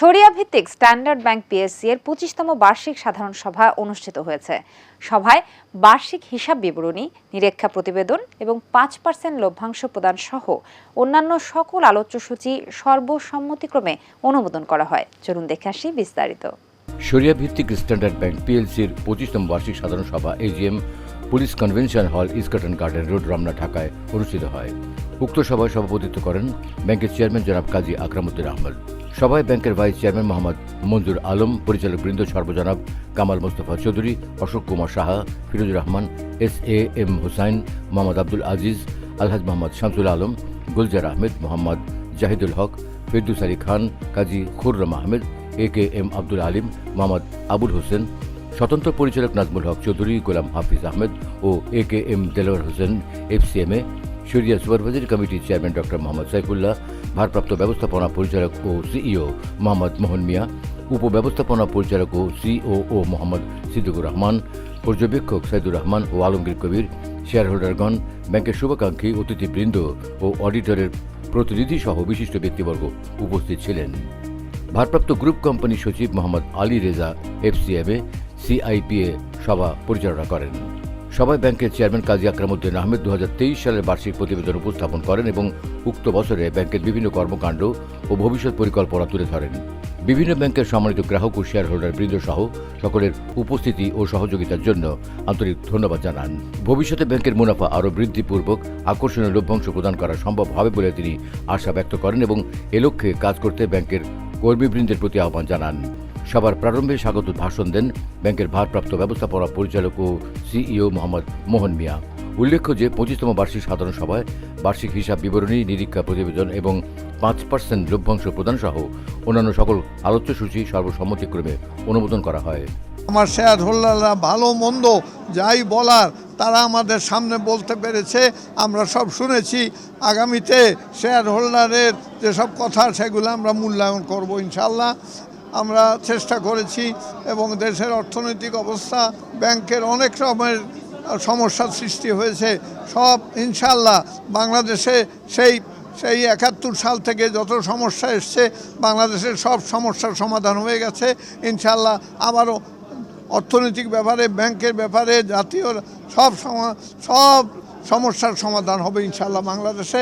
শরিয়া ভিত্তিক standard bank PSC এর পঁচিশতম বার্ষিক সাধারণ সভা অনুষ্ঠিত হয়েছে। সভায় বার্ষিক হিসাব বিবরণী, নিরীক্ষা প্রতিবেদন এবং পাঁচ পার্সেন্ট লভ্যাংশ প্রদান সহ অন্যান্য সকল আলোচ্যসূচি সর্বসম্মতিক্রমে অনুমোদন করা হয়। চলুন দেখে আসি বিস্তারিত। শরিয়া ভিত্তিক স্ট্যান্ডার্ড ব্যাংক পিএলসির পঁচিশতম বার্ষিক সাধারণ সভা AGM police convention hall, Eskaton garden road, Ramna ঢাকায় অনুষ্ঠিত হয়। উক্ত সভায় সভাপতিত্ব করেন ব্যাংকের চেয়ারম্যান জনাব কাজী আকরামুদ্দিন আহমদ। সভায় ব্যাংকের ভাইস চেয়ারম্যান মোহাম্মদ মঞ্জুর আলম, পরিচালক বৃন্দ সর্বজনাব Kamal Mostafa Chowdhury, Ashok Kumar Saha Firozur Rahman, S A M Hussain, Mohammad Abdul Aziz, Alhaj Mohammad Shamsul Alam, Gulzar Ahmed Mohammad Jahidul Haque, Ferdous Ali Khan, Kazi Khurram Ahmed, A K M Abdul Alim, Mohammad Abul Hossain, স্বতন্ত্র পরিচালক নাজমুল হক চৌধুরী, গোলাম হাফিজ আহমেদ ও A K M Delwar Hossain FCMA শরিয়া supervisory কমিটির chairman doctor Mohammad Saifullah ভারপ্রাপ্ত ব্যবস্থাপনা পরিচালক ও CEO Mohammad মোহন মিয়া উপব্যবস্থাপনা পরিচালক ও সিওও মোহাম্মদ সিদ্দিকুর রহমান, পর্যবেক্ষক সাইদুর রহমান ও আলমগীর কবির শেয়ার হোল্ডারগণ ব্যাংকের শুভাকাঙ্ক্ষী, অতিথিবৃন্দ ও অডিটরের প্রতিনিধি সহ বিশিষ্ট ব্যক্তিবর্গ উপস্থিত ছিলেন। ভারপ্রাপ্ত গ্রুপ কোম্পানি সচিব মোহাম্মদ আলী রেজা এফসিএমএ সিআইপিএ সভা পরিচালনা করেন। সভায় ব্যাংকের চেয়ারম্যান কাজী আকরামুদ্দিন আহমেদ দু হাজার তেইশ সালের বার্ষিক প্রতিবেদন উপস্থাপন করেন এবং উক্ত বছরে ব্যাংকের বিভিন্ন কর্মকাণ্ড ও ভবিষ্যৎ পরিকল্পনা তুলে ধরেন। বিভিন্ন ব্যাংকের সম্মানিত গ্রাহক ও শেয়ার হোল্ডার বৃন্দ সহ সকলের উপস্থিতি ও সহযোগিতার জন্য আন্তরিক ধন্যবাদ জানান। ভবিষ্যতে ব্যাংকের মুনাফা আরও বৃদ্ধিপূর্বক আকর্ষণীয় লভ্যাংশ প্রদান করা সম্ভব হবে বলে তিনি আশা ব্যক্ত করেন এবং এ লক্ষ্যে কাজ করতে ব্যাংকের কর্মীবৃন্দের প্রতি আহ্বান জানান। সবার প্রারম্ভে স্বাগত ভাষণ দেন ব্যাংকের ভারপ্রাপ্ত ব্যবস্থাপনা পরিচালক ও সিইও মোহাম্মদ মোহন মিয়া। উল্লেখ্য যে পঁচিশতম বার্ষিক সাধারণ সভায় বার্ষিক হিসাব বিবরণী, নিরীক্ষা প্রতিবেদন এবং পাঁচ পার্সেন্ট লভ্যাংশ প্রদান সহ অন্যান্য সকল আলোচ্যসূচি সর্বসম্মতিক্রমে অনুমোদন করা হয়। আমার শেয়ার হোল্ডাররা ভালো মন্দ যাই বলার, তারা আমাদের সামনে বলতে পেরেছে, আমরা সব শুনেছি। আগামীতে শেয়ার হোল্ডারের যেসব কথা, সেগুলো আমরা মূল্যায়ন করব ইনশাল্লাহ আমরা চেষ্টা করেছি এবং দেশের অর্থনৈতিক অবস্থা, ব্যাংকের অনেক রকমের সমস্যার সৃষ্টি হয়েছে। সব ইনশাল্লাহ বাংলাদেশে সেই সেই একাত্তর সাল থেকে যত সমস্যা এসছে, বাংলাদেশের সব সমস্যার সমাধান হয়ে গেছে। ইনশাল্লাহ আবারও অর্থনৈতিক ব্যাপারে, ব্যাংকের ব্যাপারে, জাতীয় সব সব সমস্যার সমাধান হবে ইনশাল্লাহ বাংলাদেশে।